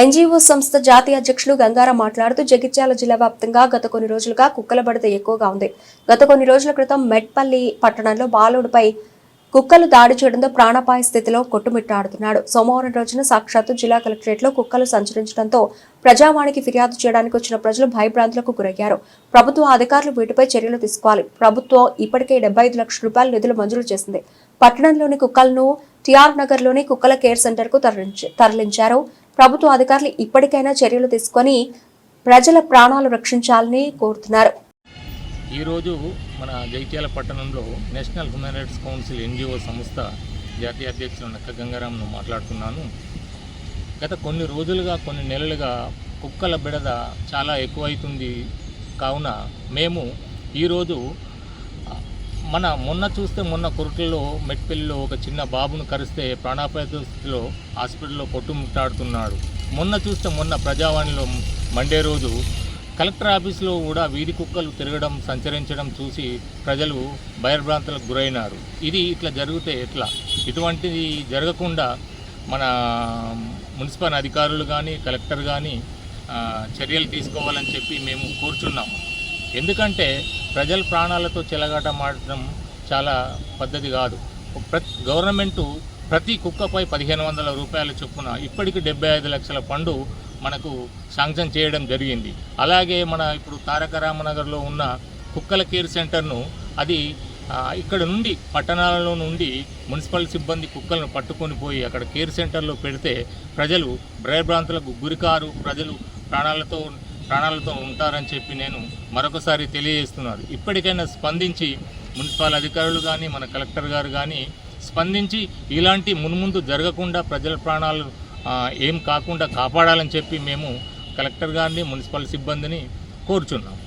NGO సంస్థ జాతీయ అధ్యక్షులు గంగారా మాట్లాడుతూ జగిత్యాల జిల్లా వ్యాప్తంగా గత కొన్ని రోజులుగా కుక్కల బడత ఎక్కువగా ఉంది. గత కొన్ని రోజుల క్రితం మెట్పల్లి పట్టణంలో బాలుడిపై కుక్కలు దాడి చేయడంతో ప్రాణాపాయ స్థితిలో కొట్టుమిట్టాడుతున్నాడు. సోమవారం రోజున సాక్షాత్తు జిల్లా కలెక్టరేట్లో కుక్కలు సంచరించడంతో ప్రజావాణికి ఫిర్యాదు చేయడానికి వచ్చిన ప్రజలు భయభ్రాంతులకు గురయ్యారు. ప్రభుత్వ అధికారులు వీటిపై చర్యలు తీసుకోవాలి. ప్రభుత్వం ఇప్పటికే డెబ్బై ఐదు లక్షల రూపాయల నిధులు మంజూరు చేసింది. పట్టణంలోని కుక్కలను టిఆర్ నగర్లోని కుక్కల కేర్ సెంటర్కు తరలించారు. ప్రభుత్వ అధికారులు ఇప్పటికైనా చర్యలు తీసుకొని ప్రజల ప్రాణాలు రక్షించాలని కోరుతున్నారు. ఈరోజు మన జైత్యాల పట్టణంలో National Human Rights Council NGO సంస్థ జాతీయ అధ్యక్షులు నక్క గంగారాంను మాట్లాడుతున్నాను. గత కొన్ని రోజులుగా కొన్ని నెలలుగా కుక్కల బిడద చాలా ఎక్కువైతుంది. కావున మేము ఈరోజు మన మొన్న చూస్తే మొన్న కురుటల్లో మెట్పల్లిలో ఒక చిన్న బాబును కరిస్తే ప్రాణాపాయ స్థితిలో హాస్పిటల్లో కొట్టుముట్టాడుతున్నాడు మొన్న చూస్తే మొన్న ప్రజావాణిలో మండే రోజు కలెక్టర్ ఆఫీస్లో కూడా వీధి కుక్కలు తిరగడం సంచరించడం చూసి ప్రజలు భయభ్రాంతులకు గురైనారు. ఇది ఇట్లా జరిగితే ఎట్లా? ఇటువంటిది జరగకుండా మన మున్సిపల్ అధికారులు కానీ కలెక్టర్ కానీ చర్యలు తీసుకోవాలని చెప్పి మేము కూర్చున్నాము ఎందుకంటే ప్రజల ప్రాణాలతో చెలగాటమాడటం చాలా పద్ధతి కాదు. ప్రతి గవర్నమెంటు ప్రతి కుక్కపై పదిహేను వందల రూపాయల చొప్పున ఇప్పటికి డెబ్బై ఐదు లక్షల ఫండు మనకు శాంక్షన్ చేయడం జరిగింది. అలాగే మన ఇప్పుడు తారక రామనగర్లో ఉన్న కుక్కల కేర్ సెంటర్ను అది ఇక్కడ నుండి పట్టణాలలో నుండి మున్సిపల్ సిబ్బంది కుక్కలను పట్టుకొని పోయి అక్కడ కేర్ సెంటర్లో పెడితే ప్రజలు భయభ్రాంతులకు గురికారు. ప్రజలు ప్రాణాలతో ప్రాణాలతో ఉంటారని చెప్పి నేను మరొకసారి తెలియజేస్తున్నాను. ఇప్పటికైనా స్పందించి మున్సిపల్ అధికారులు కానీ మన కలెక్టర్ గారు కానీ స్పందించి ఇలాంటి మున్ముందు జరగకుండా ప్రజల ప్రాణాలు ఏం కాకుండా కాపాడాలని చెప్పి మేము కలెక్టర్ గారిని మున్సిపల్ సిబ్బందిని కోరుచున్నాం.